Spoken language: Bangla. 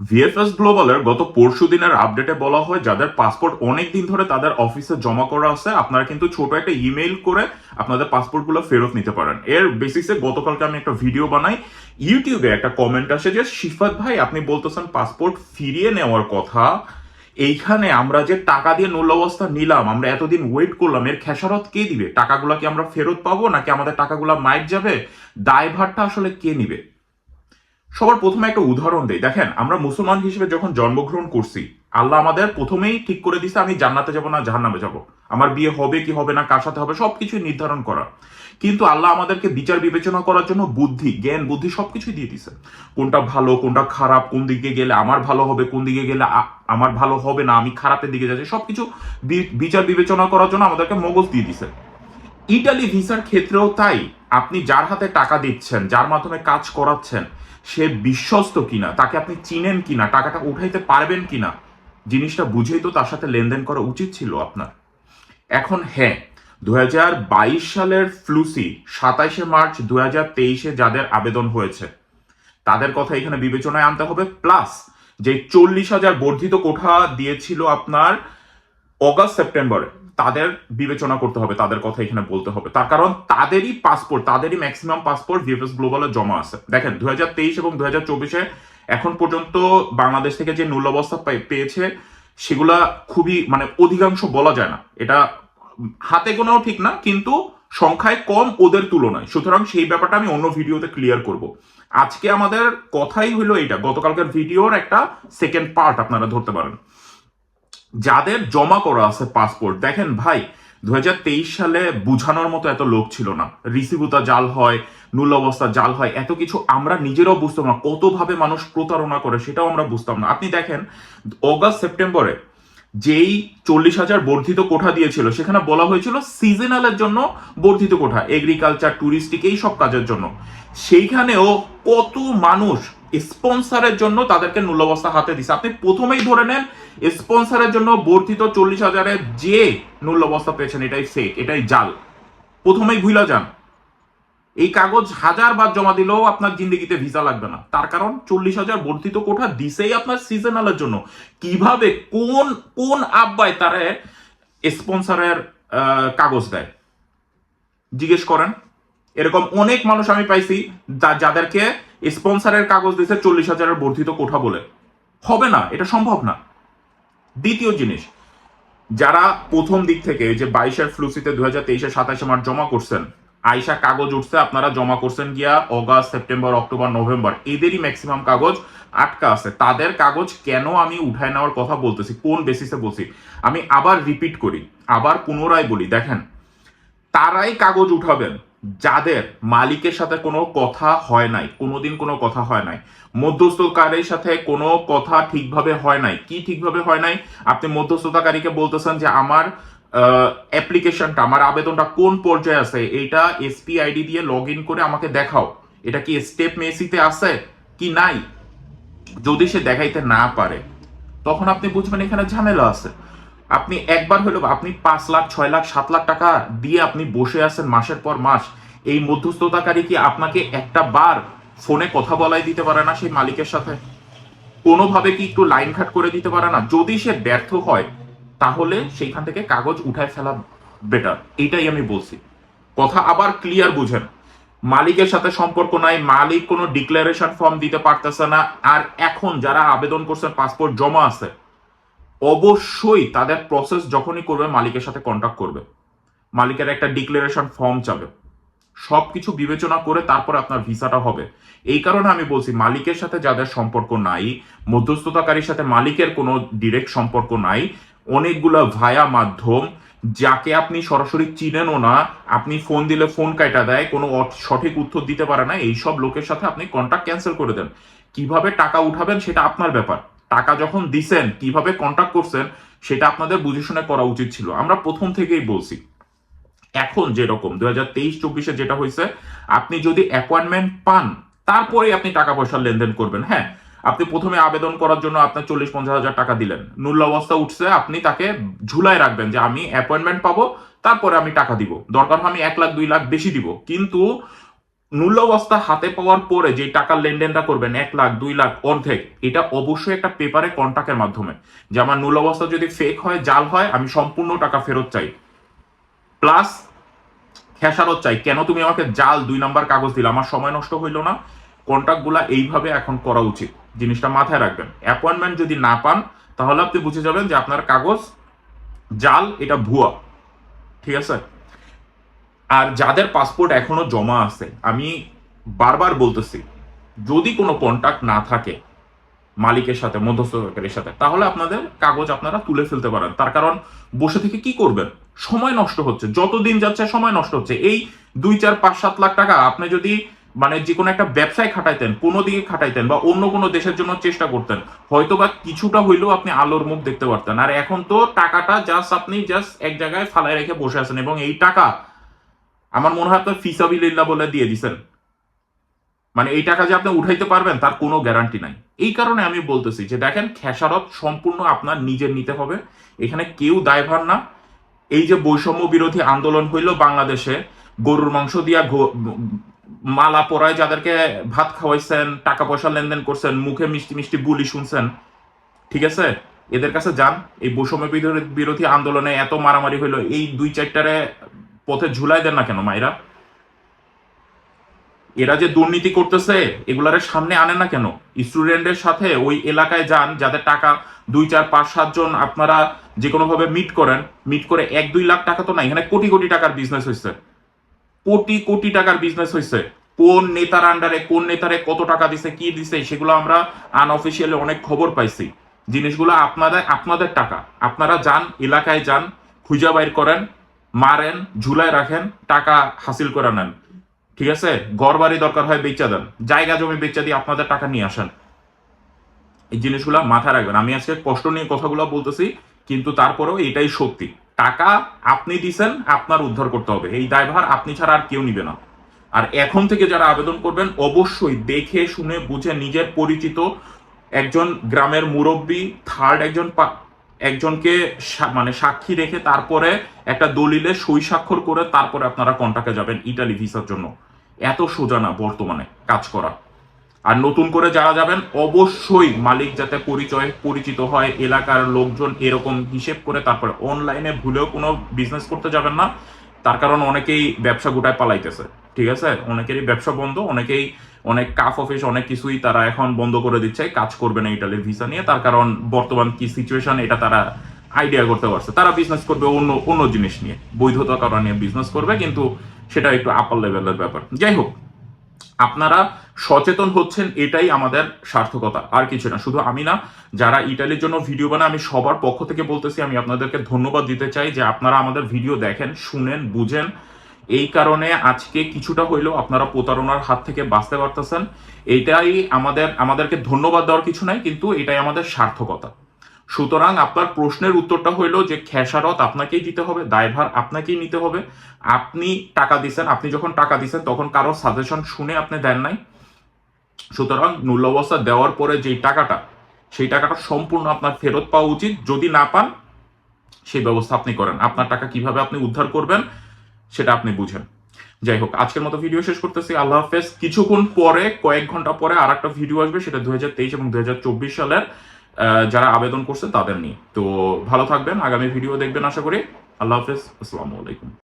ভিএফএস গ্লোবালের গত পরশু দিনের আপডেটে বলা হয়, যাদের পাসপোর্ট অনেক দিন ধরে তাদের অফিসে জমা করা আছে, আপনারা কিন্তু ছোট একটা ইমেইল করে আপনাদের পাসপোর্টগুলো ফেরত নিতে পারেন। এর বেসিসে গতকালকে আমি একটা ভিডিও বানাই। ইউটিউবে একটা কমেন্ট আসে যে, শিফাত ভাই, আপনি বলতেছেন পাসপোর্ট ফিরিয়ে নেওয়ার কথা। এইখানে আমরা যে টাকা দিয়ে নূল অবস্থা নিলাম, আমরা এতদিন ওয়েট করলাম, এর খেসারত কে দিবে? টাকাগুলো কি আমরা ফেরত পাবো, নাকি আমাদের টাকাগুলো মাইট যাবে? দায়ভারটা আসলে কে নিবে? সবার প্রথমে একটা উদাহরণ দেই। দেখেন, আমরা মুসলমান হিসেবে যখন জন্মগ্রহণ করছি, আল্লাহ আমাদের প্রথমেই ঠিক করে দিছে, আমি জান্নাতে যাব না, জাহান্নামে যাব। আমার বিয়ে হবে কি হবে না, কার সাথে হবে, সবকিছুই নির্ধারণ করা। কিন্তু আল্লাহ আমাদেরকে বিচার বিবেচনা করার জন্য বুদ্ধি, জ্ঞান, বুদ্ধি সবকিছুই দিয়ে দিছে। কোনটা ভালো, কোনটা খারাপ, কোন দিকে গেলে আমার ভালো হবে, কোন দিকে গেলে আমার ভালো হবে না, আমি খারাপের দিকে যাচ্ছি, সবকিছু বিচার বিবেচনা করার জন্য আমাদেরকে মগজ দিয়ে দিছে। ইটালি ভিসার ক্ষেত্রেও তাই। আপনি যার হাতে টাকা দিচ্ছেন, যার মাধ্যমে কাজ করাচ্ছেন সে বিশ্বস্ত কিনা, তাকে আপনি চিনেন কিনা, টাকাটা উঠাইতে পারবেন কিনা, জিনিসটা বুঝেই তো তার সাথে লেনদেন করা উচিত ছিল আপনার। এখন হ্যাঁ দু হাজার বাইশ সালের ফ্লুসি সাতাইশে মার্চ দু তেইশে যাদের আবেদন হয়েছে, তাদের কথা এখানে বিবেচনায় আনতে হবে। প্লাস যে চল্লিশ হাজার বর্ধিত কোঠা দিয়েছিল আপনার অগাস্ট সেপ্টেম্বরে তাদের বিবেচনা করতে হবে, তাদের কথা এখানে বলতে হবে। তার কারণ তাদেরই পাসপোর্ট তাদেরই ম্যাক্সিমাম পাসপোর্ট ভিএফএস গ্লোবালে জমা আছে। দেখেন দু হাজার তেইশ এবং দু চব্বিশে এখন পর্যন্ত বাংলাদেশ থেকে যে নূল অবস্থা পেয়েছে, সেগুলা খুবই মানে অধিকাংশ বলা যায় না। এটা হাতে গোনাও ঠিক না, কিন্তু সংখ্যায় কম ওদের তুলনায়। সুতরাং সেই ব্যাপারটা আমি অন্য ভিডিওতে ক্লিয়ার করব। আজকে আমাদের কথাই হলো এটা গতকালকার ভিডিওর একটা সেকেন্ড পার্ট আপনারা ধরতে পারেন। যাদের জমা করা আছে পাসপোর্ট দেখেন ভাই, দুহাজার তেইশ সালে বুঝানোর মতো এত লোক ছিল না। রিসিভুতা জাল হয় নূল অবস্থা জাল হয়, এত কিছু আমরা নিজেরাও বুঝতাম না। কতভাবে মানুষ প্রতারণা করে সেটাও আমরা বুঝতাম না। আপনি দেখেন, অগাস্ট, সেপ্টেম্বরে যেই চল্লিশ হাজার বর্ধিত কোঠা দিয়েছিল, সেখানে বলা হয়েছিল সিজনালের জন্য বর্ধিত কোঠা এগ্রিকালচার টুরিস্টিক এই সব কাজের জন্য। সেইখানেও কত মানুষ স্পন্সারের জন্য তাদেরকে নূল্যবস্থা হাতে দিছে। আপনি প্রথমেই ধরে নেন স্পন্সারের জন্য বর্ধিত চল্লিশ হাজারের যে নূল্যবস্থা পেয়েছেন, এটাই ফেক এটাই জাল। প্রথমেই ভুলা যান। এই কাগজ হাজার বার জমা দিলেও আপনার জিন্দগিতে ভিসা লাগবে না। তার কারণ চল্লিশ হাজার বর্ধিত কোঠা দিছেই আপনার সিজনালের জন্য। কীভাবে, কোন কোন আব্বায় তারে স্পন্সারের কাগজ দেয়? জিজ্ঞেস করেন। এরকম অনেক মানুষ আমি পাইছি যাদেরকে স্পন্সারের কাগজ দিছে চল্লিশ হাজারের বর্ধিত কোঠা বলে। হবে না, এটা সম্ভব না। দ্বিতীয় জিনিস, যারা প্রথম দিক থেকে যে বাইশের ফ্লুসিতে দু হাজার তেইশে সাতাশে মার্চ জমা করছেন আইসা কাগজ উঠছে, আপনারা জমা করছেন গিয়া অগাস্ট, সেপ্টেম্বর, অক্টোবর, নভেম্বর, এদেরই ম্যাক্সিমাম কাগজ আটকা আছে। তাদের কাগজ কেন আমি উঠায় নেওয়ার কথা বলতেছি, কোন বেসিসে বলছি? আমি আবার রিপিট করি, আবার পুনরায় বলি, দেখেন, তারাই কাগজ উঠাবেন, যাদের মালিকের সাথে কোনো কথা হয় নাই, কোনোদিন কোনো কথা হয় নাই, মধ্যস্থকারীর সাথে কোনো কথা ঠিকভাবে হয় নাই। কি ঠিকভাবে হয় নাই? আপনি মধ্যস্থতাকারীকে বলতেছেন যে, আমার অ্যাপ্লিকেশনটা আমার আবেদনটা কোন পর্যায়ে আছে, এইটা এসপি আইডি দিয়ে লগ ইন করে আমাকে দেখাও। এটা কি স্টেপ মেসিতে আছে কি নাই? যদি সে দেখাইতে না পারে, তখন আপনি বুঝবেন এখানে ঝামেলা আছে। আপনি একবার হলো আপনি পাঁচ লাখ, ছয় লাখ, সাত লাখ টাকা দিয়ে আপনি বসে আছেন মাসের পর মাস, এই মধ্যস্থতাকারী কি আপনাকে একটা বার ফোনে কথা বলাই দিতে পারে না সেই মালিকের সাথে? কোনোভাবে কি একটু লাইন খাট করে দিতে পারে না? যদি সে ব্যর্থ হয় তাহলে সেইখান থেকে কাগজ উঠায় ফেলা বেটার এইটাই আমি বলছি। কথা আবার ক্লিয়ার বুঝেন। মালিকের সাথে সম্পর্ক নাই, মালিক কোনো ডিক্লারেশন ফর্ম দিতে পারতেছে না, আর এখন যারা আবেদন করছেন পাসপোর্ট জমা আছে, অবশ্যই তাদের প্রসেস যখনই করবে, মালিকের সাথে কন্ট্যাক্ট করবে। মালিকের একটা ডিক্লারেশন ফর্ম চাবে। সবকিছু বিবেচনা করে তারপর আপনার ভিসাটা হবে। এই কারণে আমি বলছি, মালিকের সাথে যাদের সম্পর্ক নাই, মধ্যস্থতাকারীর সাথে মালিকের কোনো ডিরেক্ট সম্পর্ক নাই অনেকগুলো ভায়া মাধ্যম যাকে আপনি সরাসরি চিনেনও না, আপনি ফোন দিলে ফোন কাটা দেয়, কোনো সঠিক উত্তর দিতে পারে না এই সব লোকের সাথে আপনি কন্ট্যাক্ট ক্যান্সেল করে দেন। কীভাবে টাকা উঠাবেন সেটা আপনার ব্যাপার। টাকা যখন দিছেন, কীভাবে কন্ট্যাক্ট করছেন, সেটা আপনাদের বুঝে শুনে করা উচিত ছিল। আমরা প্রথম থেকেই বলছি। এখন যেরকম দু হাজার তেইশ, চব্বিশে যেটা হয়েছে আপনি যদি অ্যাপয়েন্টমেন্ট পান তারপরে আপনি টাকা পয়সার লেনদেন করবেন। হ্যাঁ আপনি প্রথমে আবেদন করার জন্য আপনার চল্লিশ পঞ্চাশ হাজার টাকা দিলেন। মূল্য অবস্থা উঠছে, আপনি তাকে ঝুলায় রাখবেন যে আমি অ্যাপয়েন্টমেন্ট পাবো, তারপরে আমি টাকা দিব। দরকার আমি এক লাখ, দুই লাখ বেশি দিব। কিন্তু মূল্যাবস্থা হাতে পাওয়ার পরে যে টাকার লেনদেনটা করবেন, এক লাখ, দুই লাখ অর্ধেক, এটা অবশ্যই একটা পেপারে কন্ট্যাক্টের মাধ্যমে। যে আমার মূল্যাবস্থা যদি ফেক হয়, জাল হয়, আমি সম্পূর্ণ টাকা ফেরত চাই। প্লাস খেসারত চাই, কেন তুমি আমাকে জাল দুই নাম্বার কাগজ দিলে? আমার সময় নষ্ট হইল না। কন্ট্যাক্টগুলা এইভাবে এখন করা উচিত। জিনিসটা মাথায় রাখবেন। অ্যাপয়েন্টমেন্ট যদি না পান, তাহলে আপনি বুঝে যাবেন যে আপনার কাগজ, জাল, এটা ভুয়া। ঠিক আছে? আর যাদের পাসপোর্ট এখনও জমা আছে, আমি বারবার বলতেছি, যদি কোনো কন্টাক্ট না থাকে মালিকের সাথে, মধ্যস্থকারীর সাথে, তাহলে আপনাদের কাগজ আপনারা তুলে ফেলতে পারেন। তার কারণ, বসে থেকে কি করবেন? সময় নষ্ট হচ্ছে। যত দিন যাচ্ছে, সময় নষ্ট হচ্ছে। এই দুই, চার, পাঁচ, সাত লাখ টাকা আপনি যদি মানে যে কোনো একটা ব্যবসায় খাটাইতেন, কোনো দিকে খাটাইতেন বা অন্য কোনো দেশের জন্য চেষ্টা করতেন হয়তো বা কিছুটা হইলেও আপনি আলোর মুখ দেখতে পারতেন। আর এখন তো টাকাটা জাস্ট আপনি জাস্ট এক জায়গায় ফালাই রেখে বসে আছেন এবং এই টাকা আমার মনে হয় আপনার ফিসাবিল্লা বলে দিয়ে দিছেন। মানে এই টাকা যে আপনি উঠাইতে পারবেন তার কোনো গ্যারান্টি নাই। এই কারণে আমি বলতেছি যে দেখেন, খেসারত সম্পূর্ণ আপনার নিজের নিতে হবে। এখানে কেউ দায়ভার না। এই যে বৈষম্য বিরোধী আন্দোলন হইল বাংলাদেশে, গরুর মাংস দিয়া মালা পরায় যাদেরকে ভাত খাওয়াইছেন টাকা পয়সা লেনদেন করছেন, মুখে মিষ্টি মিষ্টি বুলি শুনছেন, ঠিক আছে? এদের কাছে যান, এই বৈষম্য বিরোধী- আন্দোলনে এত মারামারি হইল, এই দুই চারটারে পথে ঝুলাই দেন না কেন মাইরা এরা যে দুর্নীতি করতেছে, এগুলারে সামনে আনে না কেন? স্টুডেন্টের সাথে ওই এলাকায় যান, যাদের টাকা দুই, চার, পাঁচ, সাত জন আপনারা যে কোনো ভাবে মিট করেন, মিট করে এক, দুই লাখ টাকা তো না এখানে কোটি কোটি টাকার বিজনেস হয়েছে কোটি কোটি টাকার বিজনেস হয়েছে কোন নেতার আন্ডারে, কোন নেতারে কত টাকা দিছে, কি দিছে, সেগুলো আমরা আনঅফিসিয়ালি অনেক খবর পাইছি। জিনিসগুলো আপনাদের আপনাদের টাকা। আপনারা যান, এলাকায় যান, খুঁজা বাইর করেন, মারেন, ঝুলায় রাখেন, টাকা হাসিল করে নেন। ঠিক আছে? ঘর বাড়ি দরকার হয়, বেচা দেন। জায়গা জমি বেচা দিয়ে আপনাদের টাকা নিয়ে আসেন। এই জিনিসগুলো মাথায় রাখবেন। আমি আজকে কষ্ট নিয়ে কথাগুলো বলতেছি, কিন্তু তারপরেও এটাই সত্যি। টাকা আপনি দিছেন, আপনার উদ্ধার করতে হবে। এই দায়ভার আপনি ছাড়া আর কেউ নিবে না। আর এখন থেকে যারা আবেদন করবেন, অবশ্যই দেখে শুনে বুঝে নিজের পরিচিত একজন গ্রামের মুরব্বী থার্ড একজন একজনকে মানে সাক্ষী রেখে তারপরে একটা দলিলে সই স্বাক্ষর করে তারপরে আপনারা কন্টাক্টে যাবেন ইটালি ভিসার জন্য। এত সোজা না বর্তমানে কাজ করা। আর নতুন করে যারা যাবেন, অবশ্যই মালিক যাতে পরিচয়, পরিচিত হয়, এলাকার লোকজন এরকম হিসেব করে তারপরে অনলাইনে ভুলেও কোনো বিজনেস করতে যাবেন না। তার কারণ অনেকেই ব্যবসা গোটায় পালাইতেছে, ঠিক আছে? অনেকেরই ব্যবসা বন্ধ, অনেকেই অনেক কাফ অফিস অনেক কিছুই তারা এখন বন্ধ করে দিচ্ছে, কাজ করবে না ইটালির ভিসা নিয়ে। তার কারণ বর্তমান কি সিচুয়েশন এটা তারা আইডিয়া করতে পারছে। তারা বিজনেস করবে অন্য অন্য জিনিস নিয়ে, বৈধতা কারণে বিজনেস করবে, কিন্তু সেটা একটু আপার লেভেলের ব্যাপার। যাই হোক আপনারা সচেতন হচ্ছেন, এটাই আমাদের সার্থকতা। আর কিছু না, শুধু আমি না, যারা ইটালির জন্য ভিডিও বানায়, আমি সবার পক্ষ থেকে বলতেছি, আমি আপনাদেরকে ধন্যবাদ দিতে চাই যে আপনারা আমাদের ভিডিও দেখেন, শুনেন, বুঝেন। এই কারণে আজকে কিছুটা হইলেও আপনারা প্রতারণার হাত থেকে বাঁচতে পারতেছেন। এইটাই আমাদের, আমাদেরকে ধন্যবাদ দেওয়ার কিছু নাই, কিন্তু এটাই আমাদের সার্থকতা। সুতরাং আপনার প্রশ্নের উত্তরটা হইল যে খেসারত আপনাকেই দিতে হবে, দায়ভার আপনাকেই নিতে হবে। আপনি টাকা দিছেন, আপনি যখন টাকা দিছেন, তখন কারোর সাজেশন শুনে আপনি দেন নাই। সুতরাং মূল্যাবস্থা দেওয়ার পরে যেই টাকাটা, সেই টাকাটা সম্পূর্ণ আপনার ফেরত পাওয়া উচিত। যদি না পান, সেই ব্যবস্থা আপনি করেন। আপনার টাকা কীভাবে আপনি উদ্ধার করবেন, সেটা আপনি বুঝেন। যাই হোক, আজকের মতো ভিডিও শেষ করতেছি। আল্লাহ হাফেজ। কিছুক্ষণ পরে, কয়েক ঘণ্টা পরে আর একটা ভিডিও আসবে, সেটা দুই হাজার তেইশ এবং দুই হাজার চব্বিশ সালের যারা আবেদন করছে তাদের নিয়ে। তো ভালো থাকবেন, আগামী ভিডিও দেখবেন, আশা করি। আল্লাহ হাফেজ, আসসালামু আলাইকুম।